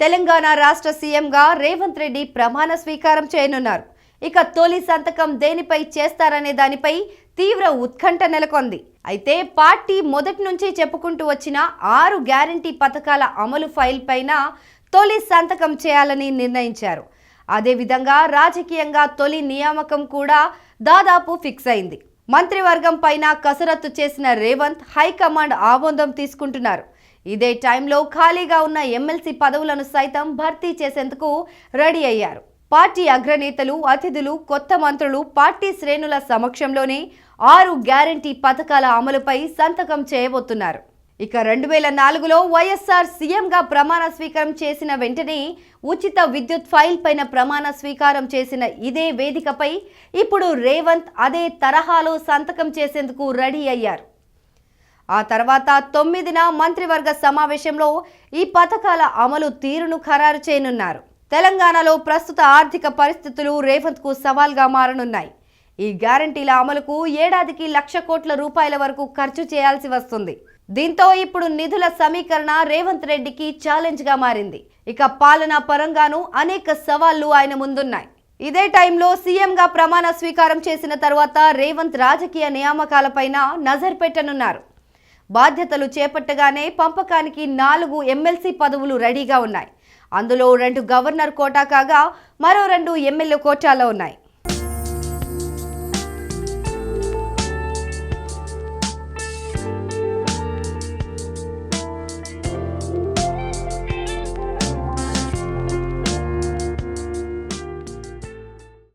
తెలంగాణ రాష్ట్ర సీఎంగా రేవంత్ రెడ్డి ప్రమాణ స్వీకారం చేయనున్నారు. ఇక తొలి సంతకం దేనిపై చేస్తారనే దానిపై తీవ్ర ఉత్కంఠ నెలకొంది. అయితే పార్టీ మొదటి నుంచి చెప్పుకుంటూ వచ్చిన ఆరు గ్యారంటీ పథకాల అమలు ఫైల్ పైన తొలి సంతకం చేయాలని నిర్ణయించారు. అదేవిధంగా రాజకీయంగా తొలి నియామకం కూడా దాదాపు ఫిక్స్ అయింది. మంత్రివర్గం పైన కసరత్తు చేసిన రేవంత్ హైకమాండ్ ఆమోదం తీసుకుంటున్నారు. ఇదే టైంలో ఖాళీగా ఉన్న ఎమ్మెల్సీ పదవులను సైతం భర్తీ చేసేందుకు రెడీ అయ్యారు. పార్టీ అగ్రనేతలు అతిథులు కొత్త మంత్రులు పార్టీ శ్రేణుల సమక్షంలోనే ఆరు గ్యారంటీ పథకాల అమలుపై సంతకం చేయబోతున్నారు. ఇక రెండు వేల నాలుగులో వైఎస్ఆర్ సీఎంగా ప్రమాణ స్వీకారం చేసిన వెంటనే ఉచిత విద్యుత్ ఫైల్ పైన ప్రమాణ స్వీకారం చేసిన ఇదే వేదికపై ఇప్పుడు రేవంత్ అదే తరహాలో సంతకం చేసేందుకు రెడీ అయ్యారు. ఆ తర్వాత తొమ్మిదిన మంత్రివర్గ సమావేశంలో ఈ పథకాల అమలు తీరును ఖరారు చేయనున్నారు. తెలంగాణలో ప్రస్తుత ఆర్థిక పరిస్థితులు రేవంత్కు సవాల్గా మారనున్నాయి. ఈ గ్యారంటీల అమలుకు ఏడాదికి లక్ష కోట్ల రూపాయల వరకు ఖర్చు చేయాల్సి వస్తుంది. దీంతో ఇప్పుడు నిధుల సమీకరణ రేవంత్ రెడ్డికి ఛాలెంజ్గా మారింది. ఇక పాలనా పరంగానూ అనేక సవాళ్ళు ఆయన ముందున్నాయి. ఇదే టైంలో సీఎంగా ప్రమాణ స్వీకారం చేసిన తర్వాత రేవంత్ రాజకీయ నియామకాలపైన నజర్ పెట్టనున్నారు. బాధ్యతలు చేపట్టగానే పంపకానికి నాలుగు ఎమ్మెల్సీ పదవులు రెడీగా ఉన్నాయి. అందులో రెండు గవర్నర్ కోటా కాగా మరో రెండు ఎమ్మెల్యే కోటాలో ఉన్నాయి.